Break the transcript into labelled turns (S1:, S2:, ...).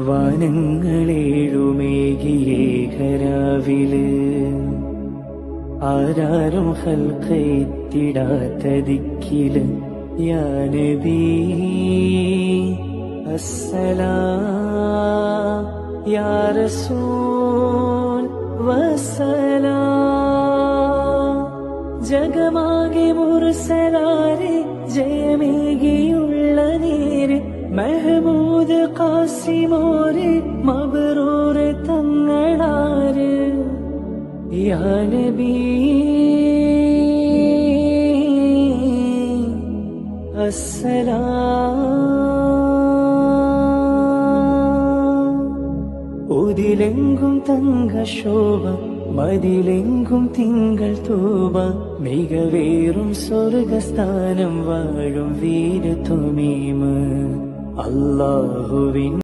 S1: വാനങ്ങളേഴുമേകിയേകരാവിൽ ആരാരും ഹൽക്കൈത്തിടാത്ത ദിക്കിൽ യാനബി അസ്സലാം യാ റസൂൽ വസലാം ജഗമാകെ മുറുസലാരെ ജയമേകിയുള്ള നേര് മെഹമൂദ് കാസിമോര് മബറൂറ് തങ്ങളാര്? യാ നബി അസ്സലാം. ഉതിലെങ്കും തങ്ക ശോഭ മതിലെങ്കും തിങ്കൾ തൂവ. മികവേറും സ്വർഗസ്ഥാനം വാഴും വീര തുമീമ് আল্লাহ